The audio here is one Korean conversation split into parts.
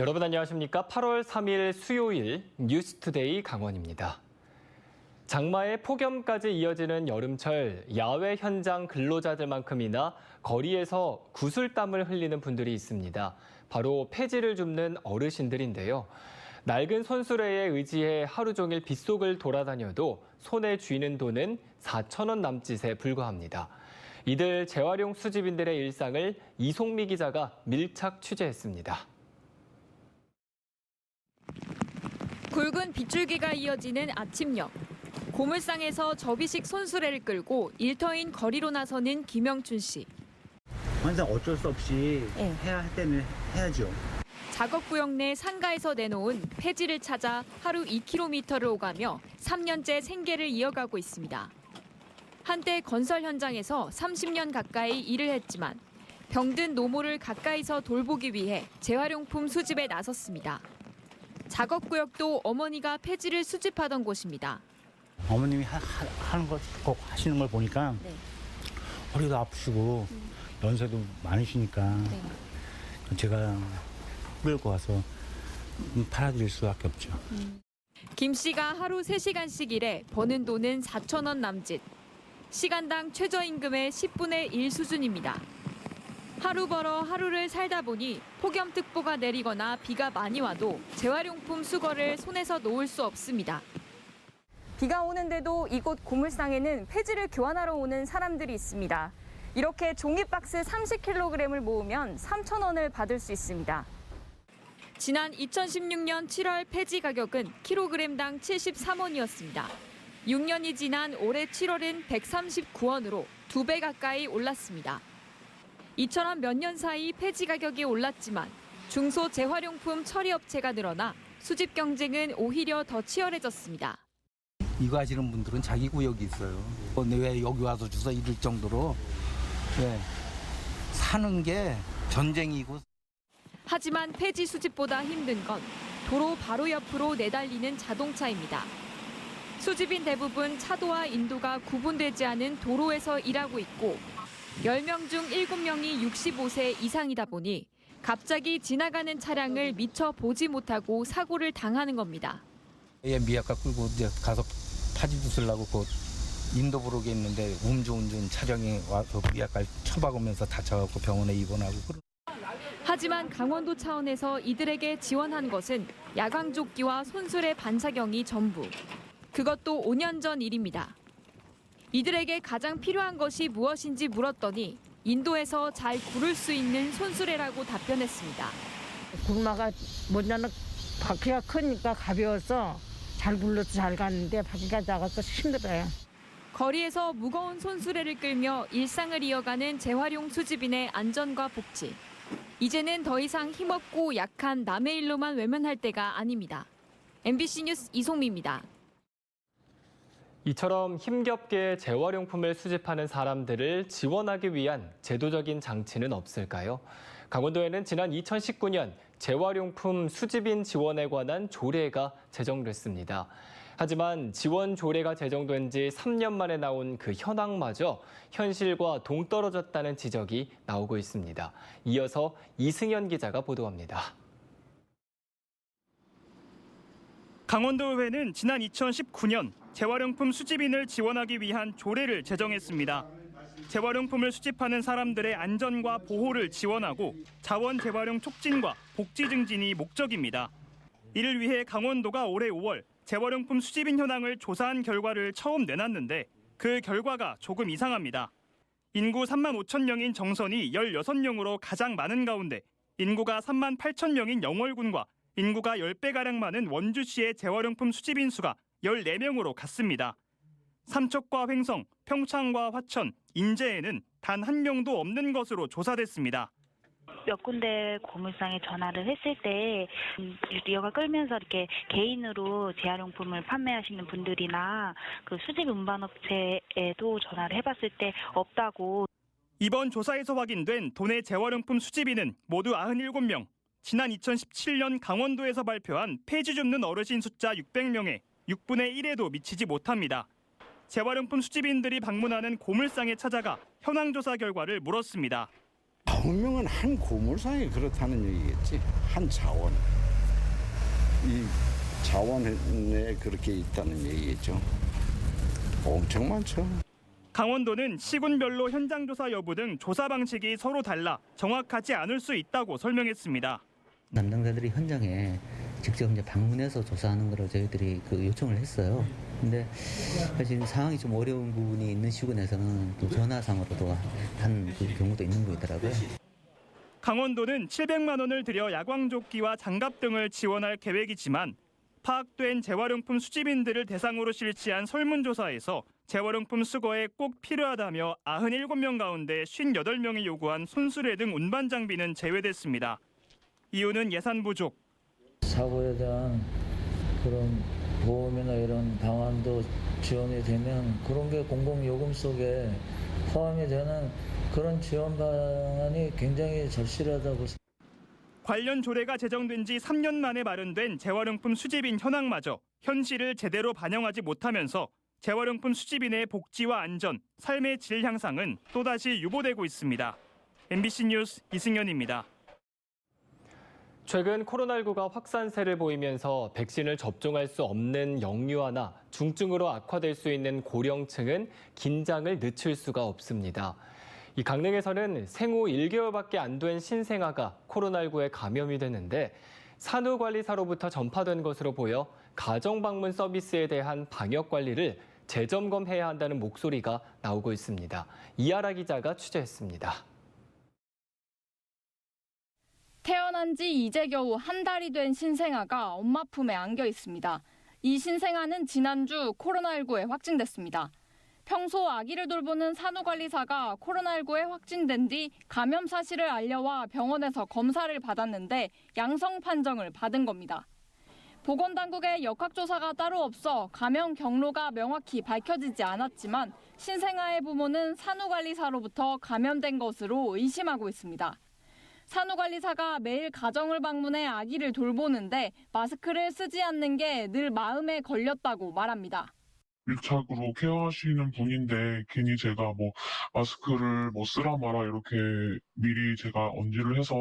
여러분 안녕하십니까? 8월 3일 수요일 뉴스투데이 강원입니다. 장마에 폭염까지 이어지는 여름철 야외 현장 근로자들만큼이나 거리에서 구슬땀을 흘리는 분들이 있습니다. 바로 폐지를 줍는 어르신들인데요. 낡은 손수레에 의지해 하루 종일 빗속을 돌아다녀도 손에 쥐는 돈은 4천 원 남짓에 불과합니다. 이들 재활용 수집인들의 일상을 이송미 기자가 밀착 취재했습니다. 굵은 빗줄기가 이어지는 아침역. 고물상에서 접이식 손수레를 끌고 일터인 거리로 나서는 김영춘 씨. 항상 어쩔 수 없이 네. 해야 할 때는 해야죠. 작업 구역 내 상가에서 내놓은 폐지를 찾아 하루 2km를 오가며 3년째 생계를 이어가고 있습니다. 한때 건설 현장에서 30년 가까이 일을 했지만 병든 노모를 가까이서 돌보기 위해 재활용품 수집에 나섰습니다. 작업구역도 어머니가 폐지를 수집하던 곳입니다. 어머님이 하, 는거꼭 하시는 걸 보니까 네. 허리도 아프시고 연세도 많으시니까 네. 제가 끌고 와서 팔아드릴 수밖에 없죠. 김 씨가 하루 3시간씩 일해 버는 돈은 4천 원 남짓. 시간당 최저임금의 10분의 1 수준입니다. 하루 벌어 하루를 살다 보니 폭염특보가 내리거나 비가 많이 와도 재활용품 수거를 손에서 놓을 수 없습니다. 비가 오는데도 이곳 고물상에는 폐지를 교환하러 오는 사람들이 있습니다. 이렇게 종이 박스 30kg을 모으면 3,000원을 받을 수 있습니다. 지난 2016년 7월 폐지 가격은 킬로그램당 73원이었습니다. 6년이 지난 올해 7월은 139원으로 두배 가까이 올랐습니다. 이처럼 몇 년 사이 폐지 가격이 올랐지만 중소 재활용품 처리 업체가 늘어나 수집 경쟁은 오히려 더 치열해졌습니다. 이거 하시는 분들은 자기 구역이 있어요. 어, 왜 여기 와서 주서 이럴 정도로 왜 사는 게 전쟁이고 하지만 폐지 수집보다 힘든 건 도로 바로 옆으로 내달리는 자동차입니다. 수집인 대부분 차도와 인도가 구분되지 않은 도로에서 일하고 있고 10명 중 7명이 65세 이상이다 보니 갑자기 지나가는 차량을 미처 보지 못하고 사고를 당하는 겁니다. 얘 미약가 끌고 이제 가서 파지 주스려고 그 인도 부르게 있는데 음주운전 차량이 와서 미약가 쳐박으면서 다쳐갖고 병원에 입원하고. 하지만 강원도 차원에서 이들에게 지원한 것은 야광조끼와 손수레 반사경이 전부. 그것도 5년 전 일입니다. 이들에게 가장 필요한 것이 무엇인지 물었더니 인도에서 잘 구를 수 있는 손수레라고 답변했습니다. 구르마가 뭐냐면 바퀴가 크니까 가벼워서 잘 굴러서 잘 가는데 바퀴가 작아서 힘들어요. 거리에서 무거운 손수레를 끌며 일상을 이어가는 재활용 수집인의 안전과 복지. 이제는 더 이상 힘없고 약한 남의 일로만 외면할 때가 아닙니다. MBC 뉴스 이송미입니다. 이처럼 힘겹게 재활용품을 수집하는 사람들을 지원하기 위한 제도적인 장치는 없을까요? 강원도에는 지난 2019년 재활용품 수집인 지원에 관한 조례가 제정됐습니다. 하지만 지원 조례가 제정된 지 3년 만에 나온 그 현황마저 현실과 동떨어졌다는 지적이 나오고 있습니다. 이어서 이승현 기자가 보도합니다. 강원도의회는 지난 2019년 재활용품 수집인을 지원하기 위한 조례를 제정했습니다. 재활용품을 수집하는 사람들의 안전과 보호를 지원하고 자원 재활용 촉진과 복지 증진이 목적입니다. 이를 위해 강원도가 올해 5월 재활용품 수집인 현황을 조사한 결과를 처음 내놨는데 그 결과가 조금 이상합니다. 인구 3만 5천 명인 정선이 16명으로 가장 많은 가운데 인구가 3만 8천 명인 영월군과 인구가 10배가량 많은 원주시의 재활용품 수집인 수가 14명으로 같습니다. 삼척과 횡성, 평창과 화천, 인제에는 단 한 명도 없는 것으로 조사됐습니다. 몇 군데 고물상에 전화를 했을 때 음, 리어가 끌면서 이렇게 개인으로 재활용품을 판매하시는 분들이나 그 수집 운반업체에도 전화를 해봤을 때 없다고 이번 조사에서 확인된 도내 재활용품 수집인은 모두 97명. 지난 2017년 강원도에서 발표한 폐지 줍는 어르신 숫자 600명에 6분의 1에도 미치지 못합니다. 재활용품 수집인들이 방문하는 고물상에 찾아가 현황 조사 결과를 물었습니다. 아홉 명은 한 고물상이 그렇다는 얘기겠지. 한 자원. 이 자원에 그렇게 있다는 얘기겠죠. 엄청 많죠. 강원도는 시군별로 현장 조사 여부 등 조사 방식이 서로 달라 정확하지 않을 수 있다고 설명했습니다. 담당자들이 현장에 직접 이제 방문해서 조사하는 거를 저희들이 그 요청을 했어요. 근데 사실 상황이 좀 어려운 부분이 있는 시군에서는 또 전화상으로도 한 그 경우도 있는 거 있더라고요. 강원도는 700만 원을 들여 야광조끼와 장갑 등을 지원할 계획이지만 파악된 재활용품 수집인들을 대상으로 실시한 설문조사에서 재활용품 수거에 꼭 필요하다며 97명 가운데 58명이 요구한 손수레 등 운반 장비는 제외됐습니다. 이유는 예산 부족, 사고에 대한 그런 보험이나 이런 방안도 지원이 되면 그런 게 공공요금 속에 포함이 되는 그런 지원 방안이 굉장히 절실하다고 관련 조례가 제정된 지 3년 만에 마련된 재활용품 수집인 현황마저 현실을 제대로 반영하지 못하면서 재활용품 수집인의 복지와 안전, 삶의 질 향상은 또다시 유보되고 있습니다. MBC 뉴스 이승현입니다. 최근 코로나19가 확산세를 보이면서 백신을 접종할 수 없는 영유아나 중증으로 악화될 수 있는 고령층은 긴장을 늦출 수가 없습니다. 이 강릉에서는 생후 1개월밖에 안 된 신생아가 코로나19에 감염이 됐는데 산후관리사로부터 전파된 것으로 보여 가정방문 서비스에 대한 방역 관리를 재점검해야 한다는 목소리가 나오고 있습니다. 이하라 기자가 취재했습니다. 태어난 지 이제 겨우 한 달이 된 신생아가 엄마 품에 안겨 있습니다. 이 신생아는 지난주 코로나19에 확진됐습니다. 평소 아기를 돌보는 산후관리사가 코로나19에 확진된 뒤 감염 사실을 알려와 병원에서 검사를 받았는데 양성 판정을 받은 겁니다. 보건당국의 역학조사가 따로 없어 감염 경로가 명확히 밝혀지지 않았지만 신생아의 부모는 산후관리사로부터 감염된 것으로 의심하고 있습니다. 산후관리사가 매일 가정을 방문해 아기를 돌보는데 마스크를 쓰지 않는 게 늘 마음에 걸렸다고 말합니다. 밀착으로 케어하시는 분인데 괜히 제가 뭐 마스크를 뭐 쓰라 마라 이렇게 미리 제가 언지를 해서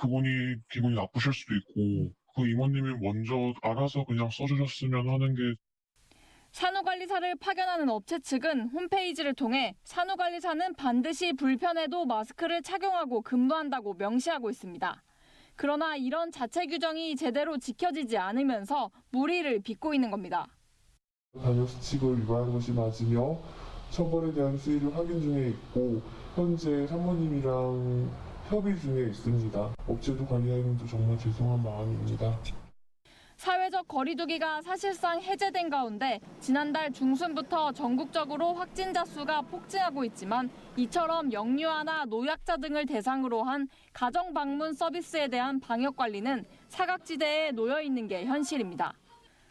그분이 기분이 나쁘실 수도 있고 그 임원님이 먼저 알아서 그냥 써주셨으면 하는 게 산후관리사를 파견하는 업체 측은 홈페이지를 통해 산후관리사는 반드시 불편해도 마스크를 착용하고 근무한다고 명시하고 있습니다. 그러나 이런 자체 규정이 제대로 지켜지지 않으면서 무리를 빚고 있는 겁니다. 단역 수칙을 위반한 것이 맞으며 처벌에 대한 수위를 확인 중에 있고 현재 사모님이랑 협의 중에 있습니다. 업체도 관리자님도 정말 죄송한 마음입니다. 사회적 거리두기가 사실상 해제된 가운데 지난달 중순부터 전국적으로 확진자 수가 폭증하고 있지만 이처럼 영유아나 노약자 등을 대상으로 한 가정 방문 서비스에 대한 방역 관리는 사각지대에 놓여 있는 게 현실입니다.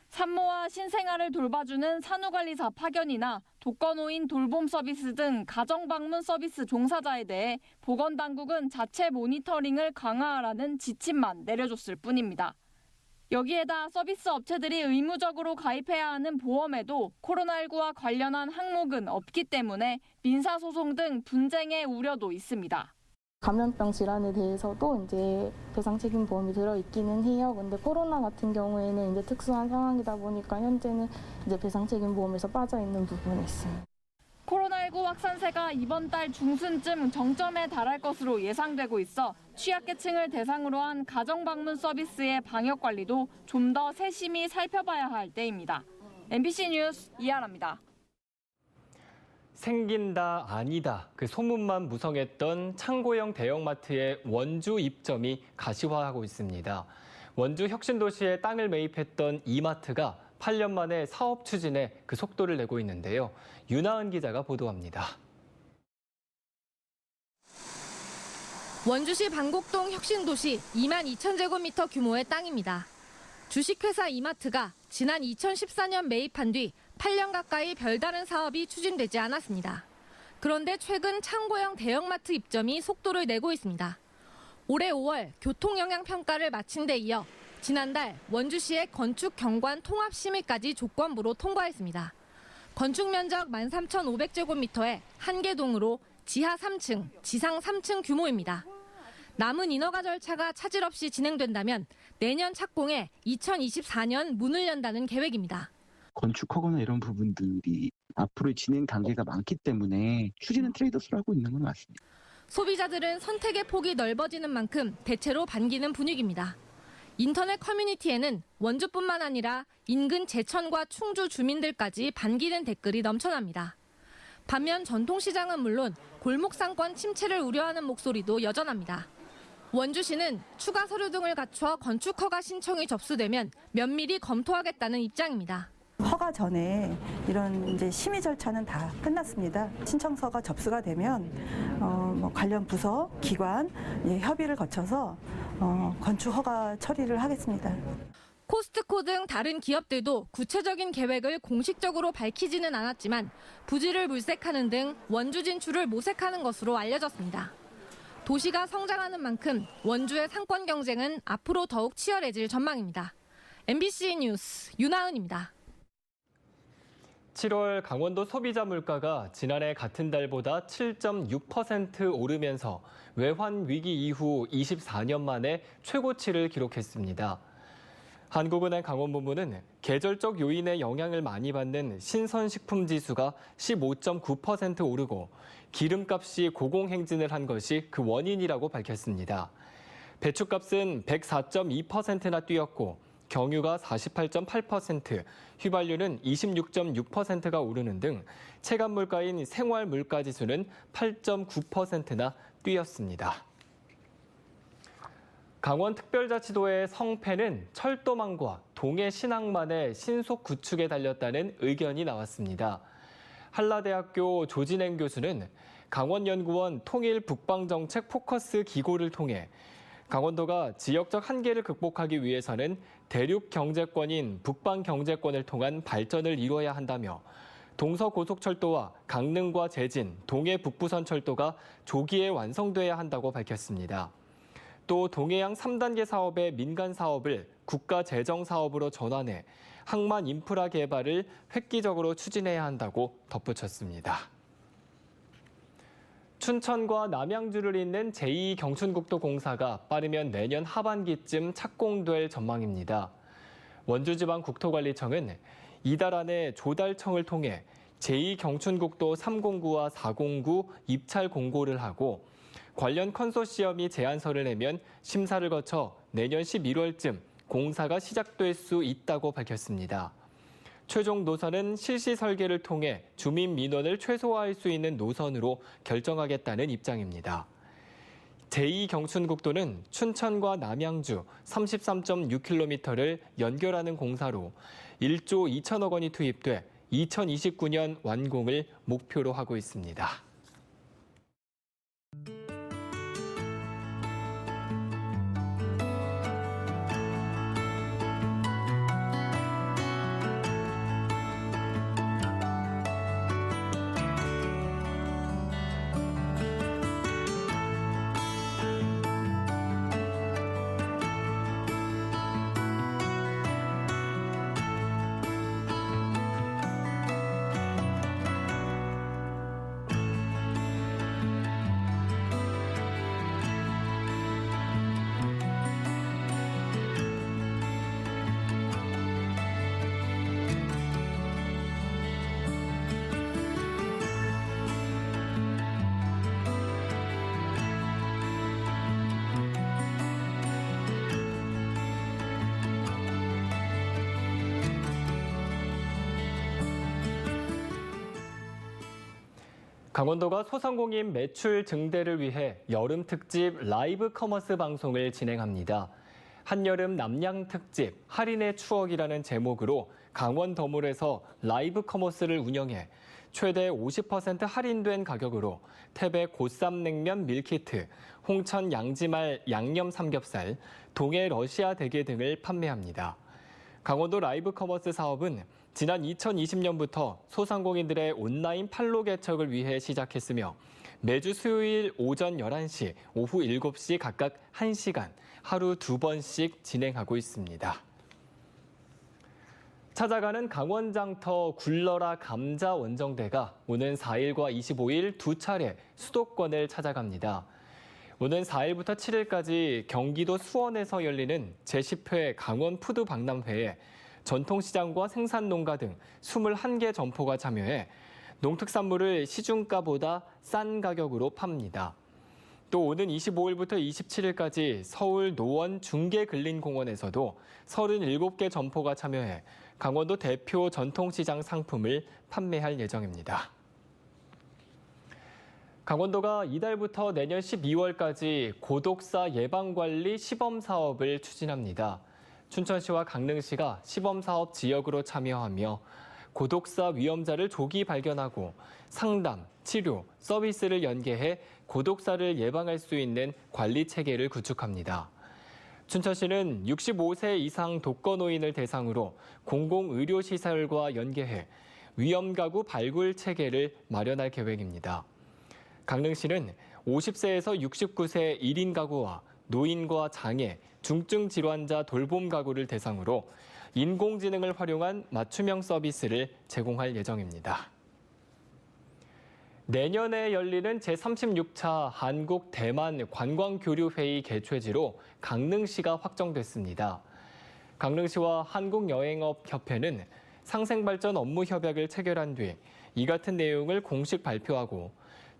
산모와 신생아를 돌봐주는 산후관리사 파견이나 독거노인 돌봄 서비스 등 가정 방문 서비스 종사자에 대해 보건당국은 자체 모니터링을 강화하라는 지침만 내려줬을 뿐입니다. 여기에다 서비스 업체들이 의무적으로 가입해야 하는 보험에도 코로나19와 관련한 항목은 없기 때문에 민사소송 등 분쟁의 우려도 있습니다. 감염병 질환에 대해서도 이제 배상 책임 보험이 들어 있기는 해요. 근데 코로나 같은 경우에는 이제 특수한 상황이다 보니까 현재는 이제 배상 책임 보험에서 빠져 있는 부분이 있습니다. 코로나19 확산세가 이번 달 중순쯤 정점에 달할 것으로 예상되고 있어 취약계층을 대상으로 한 가정방문 서비스의 방역 관리도 좀 더 세심히 살펴봐야 할 때입니다. MBC 뉴스 이하라입니다. 생긴다 아니다 그 소문만 무성했던 창고형 대형마트의 원주 입점이 가시화하고 있습니다. 원주 혁신도시에 땅을 매입했던 이마트가 8년 만에 사업 추진에 그 속도를 내고 있는데요. 윤하은 기자가 보도합니다. 원주시 방곡동 혁신도시 2만 2천 제곱미터 규모의 땅입니다. 주식회사 이마트가 지난 2014년 매입한 뒤 8년 가까이 별다른 사업이 추진되지 않았습니다. 그런데 최근 창고형 대형마트 입점이 속도를 내고 있습니다. 올해 5월 교통 영향 평가를 마친 데 이어 지난달 원주시의 건축 경관 통합 심의까지 조건부로 통과했습니다. 건축 면적 13,500제곱미터에 한개동으로 지하 3층, 지상 3층 규모입니다. 남은 인허가 절차가 차질 없이 진행된다면 내년 착공에 2024년 문을 연다는 계획입니다. 건축하거나 이런 부분들이 앞으로 진행 단계가 많기 때문에 추진은 트레이드오프를 하고 있는 건 맞습니다. 소비자들은 선택의 폭이 넓어지는 만큼 대체로 반기는 분위기입니다. 인터넷 커뮤니티에는 원주뿐만 아니라 인근 제천과 충주 주민들까지 반기는 댓글이 넘쳐납니다. 반면 전통시장은 물론 골목 상권 침체를 우려하는 목소리도 여전합니다. 원주시는 추가 서류 등을 갖춰 건축 허가 신청이 접수되면 면밀히 검토하겠다는 입장입니다. 허가 전에 이런 이제 심의 절차는 다 끝났습니다. 신청서가 접수가 되면 어, 뭐 관련 부서, 기관 예, 협의를 거쳐서 어, 건축 허가 처리를 하겠습니다. 코스트코 등 다른 기업들도 구체적인 계획을 공식적으로 밝히지는 않았지만 부지를 물색하는 등 원주 진출을 모색하는 것으로 알려졌습니다. 도시가 성장하는 만큼 원주의 상권 경쟁은 앞으로 더욱 치열해질 전망입니다. MBC 뉴스 윤하은입니다. 7월 강원도 소비자 물가가 지난해 같은 달보다 7.6% 오르면서 외환 위기 이후 24년 만에 최고치를 기록했습니다. 한국은행 강원본부는 계절적 요인의 영향을 많이 받는 신선식품 지수가 15.9% 오르고 기름값이 고공행진을 한 것이 그 원인이라고 밝혔습니다. 배추값은 104.2%나 뛰었고 경유가 48.8%, 휘발유는 26.6%가 오르는 등 체감 물가인 생활 물가 지수는 8.9%나 뛰었습니다. 강원특별자치도의 성패는 철도망과 동해 신항만의 신속 구축에 달렸다는 의견이 나왔습니다. 한라대학교 조진행 교수는 강원연구원 통일 북방정책 포커스 기고를 통해 강원도가 지역적 한계를 극복하기 위해서는 대륙 경제권인 북방 경제권을 통한 발전을 이뤄야 한다며 동서고속철도와 강릉과 제진, 동해 북부선 철도가 조기에 완성돼야 한다고 밝혔습니다. 또 동해안 3단계 사업의 민간 사업을 국가 재정 사업으로 전환해 항만 인프라 개발을 획기적으로 추진해야 한다고 덧붙였습니다. 춘천과 남양주를 잇는 제2경춘국도 공사가 빠르면 내년 하반기쯤 착공될 전망입니다. 원주지방국토관리청은 이달 안에 조달청을 통해 제2경춘국도 309와 409 입찰 공고를 하고 관련 컨소시엄이 제안서를 내면 심사를 거쳐 내년 11월쯤 공사가 시작될 수 있다고 밝혔습니다. 최종 노선은 실시 설계를 통해 주민 민원을 최소화할 수 있는 노선으로 결정하겠다는 입장입니다. 제2경춘국도는 춘천과 남양주 33.6km를 연결하는 공사로 1조 2천억 원이 투입돼 2029년 완공을 목표로 하고 있습니다. 강원도가 소상공인 매출 증대를 위해 여름 특집 라이브 커머스 방송을 진행합니다. 한여름 남양 특집 할인의 추억이라는 제목으로 강원 더몰에서 라이브 커머스를 운영해 최대 50% 할인된 가격으로 태백 고쌈 냉면 밀키트, 홍천 양지말 양념 삼겹살, 동해 러시아 대게 등을 판매합니다. 강원도 라이브 커머스 사업은 지난 2020년부터 소상공인들의 온라인 판로 개척을 위해 시작했으며 매주 수요일 오전 11시, 오후 7시 각각 1시간 하루 두 번씩 진행하고 있습니다. 찾아가는 강원장터 굴러라 감자 원정대가 오는 4일과 25일 두 차례 수도권을 찾아갑니다. 오는 4일부터 7일까지 경기도 수원에서 열리는 제10회 강원 푸드 박람회에 전통시장과 생산농가 등 21개 점포가 참여해 농특산물을 시중가보다 싼 가격으로 팝니다. 또 오는 25일부터 27일까지 서울 노원 중계근린공원에서도 37개 점포가 참여해 강원도 대표 전통시장 상품을 판매할 예정입니다. 강원도가 이달부터 내년 12월까지 고독사 예방관리 시범 사업을 추진합니다. 춘천시와 강릉시가 시범 사업 지역으로 참여하며 고독사 위험자를 조기 발견하고 상담, 치료, 서비스를 연계해 고독사를 예방할 수 있는 관리 체계를 구축합니다. 춘천시는 65세 이상 독거노인을 대상으로 공공의료시설과 연계해 위험가구 발굴 체계를 마련할 계획입니다. 강릉시는 50세에서 69세 1인 가구와 노인과 장애, 중증 질환자 돌봄 가구를 대상으로 인공지능을 활용한 맞춤형 서비스를 제공할 예정입니다. 내년에 열리는 제36차 한국 대만 관광 교류 회의 개최지로 강릉시가 확정됐습니다. 강릉시와 한국여행업협회는 상생발전 업무 협약을 체결한 뒤 이 같은 내용을 공식 발표하고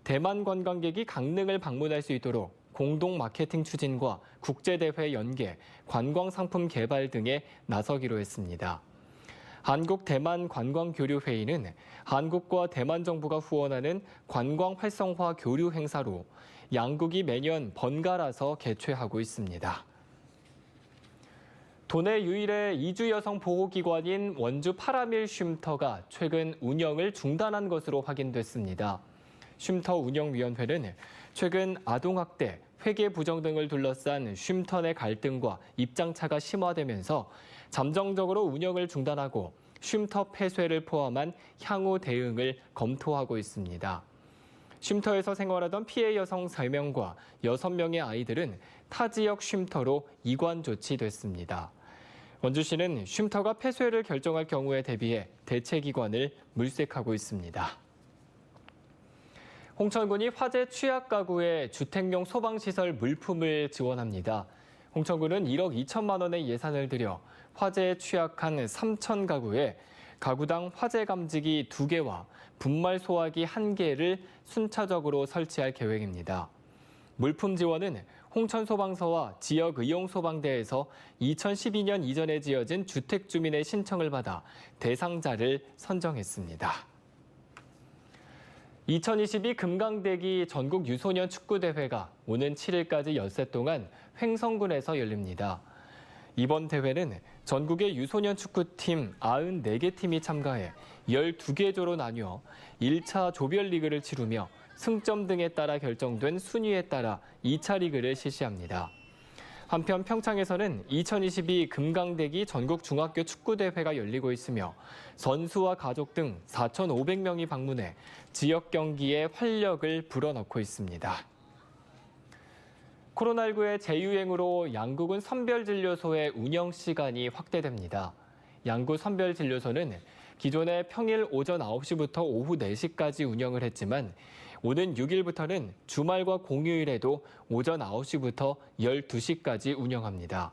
대만 관광객이 강릉을 방문할 수 있도록 공동 마케팅 추진과 국제대회 연계, 관광 상품 개발 등에 나서기로 했습니다. 한국 대만 관광교류회의는 한국과 대만 정부가 후원하는 관광 활성화 교류 행사로 양국이 매년 번갈아서 개최하고 있습니다. 도내 유일의 이주 여성 보호기관인 원주 파라밀 쉼터가 최근 운영을 중단한 것으로 확인됐습니다. 쉼터 운영위원회는 최근 아동학대, 회계 부정 등을 둘러싼 쉼터 내 갈등과 입장차가 심화되면서 잠정적으로 운영을 중단하고 쉼터 폐쇄를 포함한 향후 대응을 검토하고 있습니다. 쉼터에서 생활하던 피해 여성 3명과 6명의 아이들은 타 지역 쉼터로 이관 조치됐습니다. 원주시는 쉼터가 폐쇄를 결정할 경우에 대비해 대체 기관을 물색하고 있습니다. 홍천군이 화재 취약 가구에 주택용 소방시설 물품을 지원합니다. 홍천군은 1억 2천만 원의 예산을 들여 화재에 취약한 3천 가구에 가구당 화재 감지기 2개와 분말 소화기 1개를 순차적으로 설치할 계획입니다. 물품 지원은 홍천소방서와 지역 의용소방대에서 2012년 이전에 지어진 주택주민의 신청을 받아 대상자를 선정했습니다. 2022 금강대기 전국 유소년 축구대회가 오는 7일까지 엿새 동안 횡성군에서 열립니다. 이번 대회는 전국의 유소년 축구팀 94개 팀이 참가해 12개 조로 나뉘어 1차 조별리그를 치르며 승점 등에 따라 결정된 순위에 따라 2차 리그를 실시합니다. 한편 평창에서는 2022 금강대기 전국 중학교 축구대회가 열리고 있으며 선수와 가족 등 4,500명이 방문해 지역 경기에 활력을 불어넣고 있습니다. 코로나19의 재유행으로 양구군 선별진료소의 운영 시간이 확대됩니다. 양구 선별진료소는 기존에 평일 오전 9시부터 오후 4시까지 운영을 했지만 오는 6일부터는 주말과 공휴일에도 오전 9시부터 12시까지 운영합니다.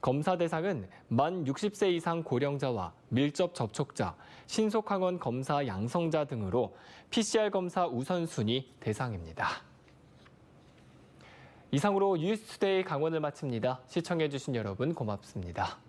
검사 대상은 만 60세 이상 고령자와 밀접 접촉자, 신속항원 검사 양성자 등으로 PCR 검사 우선순위 대상입니다. 이상으로 뉴스투데이 강원을 마칩니다. 시청해주신 여러분 고맙습니다.